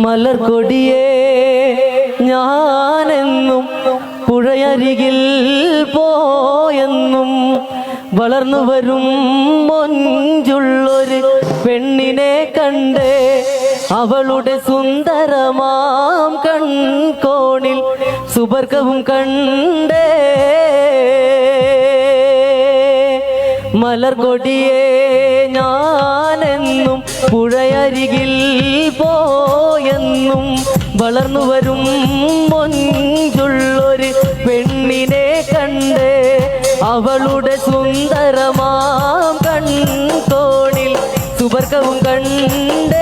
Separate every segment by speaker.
Speaker 1: മലർക്കൊടിയേ ഞാനെന്നും പുഴയരികിൽ പോയെന്നും വളർന്നു വരും മൊഞ്ചുള്ളൊരു പെണ്ണിനെ കണ്ടേ അവളുടെ സുന്ദരമാം കൺകോണിൽ സുബർഗവും കണ്ടേ. മലർകൊടിയേ പുഴയരികിൽ പോയെന്നും വളർന്നു വരും മൊഞ്ചുള്ളൊരു പെണ്ണിനെ കണ്ട് അവളുടെ സുന്ദരമാം കൺകോണിൽ സുവർഗവും കണ്ടേ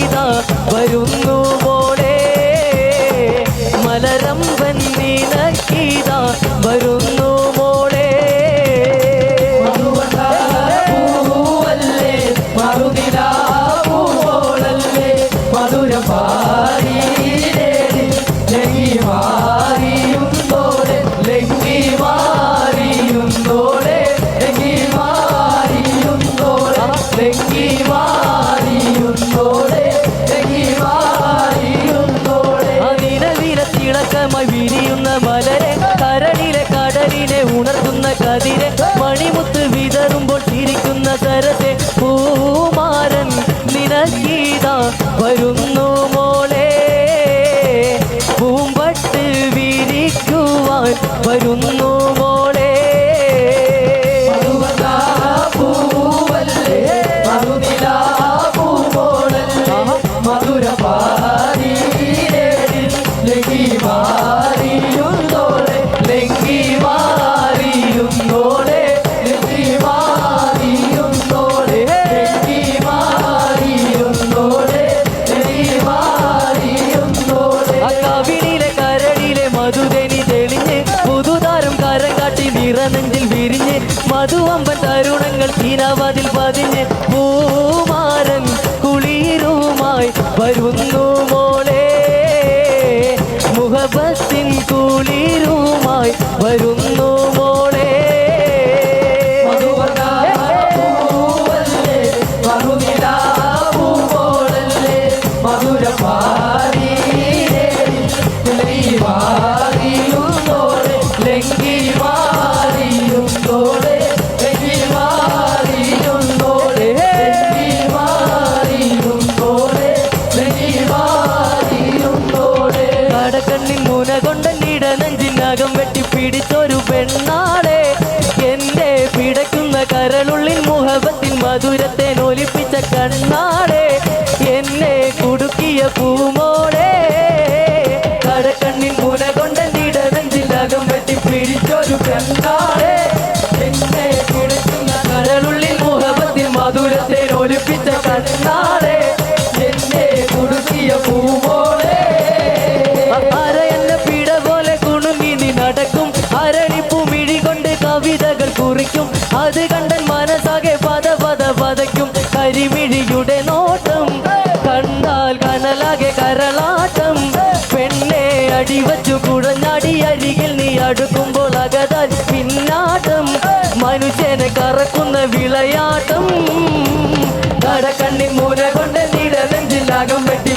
Speaker 1: നിനക്കീത വരുന്നു നിറനെഞ്ചിൽ വിരിഞ്ഞ് മധുവമ്പൻ തരുണങ്ങൾ തീരാവാതിൽ പതിഞ്ഞ് പൂമാരൻ കുളിരുമായി വരുന്നു മോളെ. മുഹബത്തിൻ കുളിരുമായി വരുന്നു മോളെ.
Speaker 2: മധുര
Speaker 1: കടക്കണ്ണിൻ മൂന കൊണ്ടല്ലിട നെഞ്ചിനകം വെട്ടി പിടിച്ചൊരു പെണ്ണാളെ. എന്റെ പിടയ്ക്കുന്ന കരളുള്ളിൽ മുഹബത്തിൻ മധുരത്തെ നോലിപ്പിച്ച കണ്ണാളെ. എന്നെ കുടുക്കിയ പൂമോളെ. കടക്കണ്ണിൻ മുന കൊണ്ടല്ലിട നെഞ്ചിനകം
Speaker 2: വെട്ടിപ്പിടിച്ചൊരു പെണ്ണാളെ. എന്നെ കുടിക്കുന്ന കരളുള്ളിൽ മുഹബത്തിൻ മധുരത്തെ നോലിപ്പിച്ച കണ്ണാളെ
Speaker 1: അവളുടെ നോട്ടം കണ്ടാൽ കനലാകെ കരളാട്ടം. പെണ്ണെ അടിവച്ചു കുഴഞ്ഞാടി അരികിൽ നീ അടുക്കുമ്പോൾ അകതാൽ പിന്നാട്ടം. മനുഷ്യനെ കറക്കുന്ന വിളയാട്ടം. കടക്കണ്ണി മൂല കൊണ്ട് നിടനെഞ്ചിലാകം വെട്ടി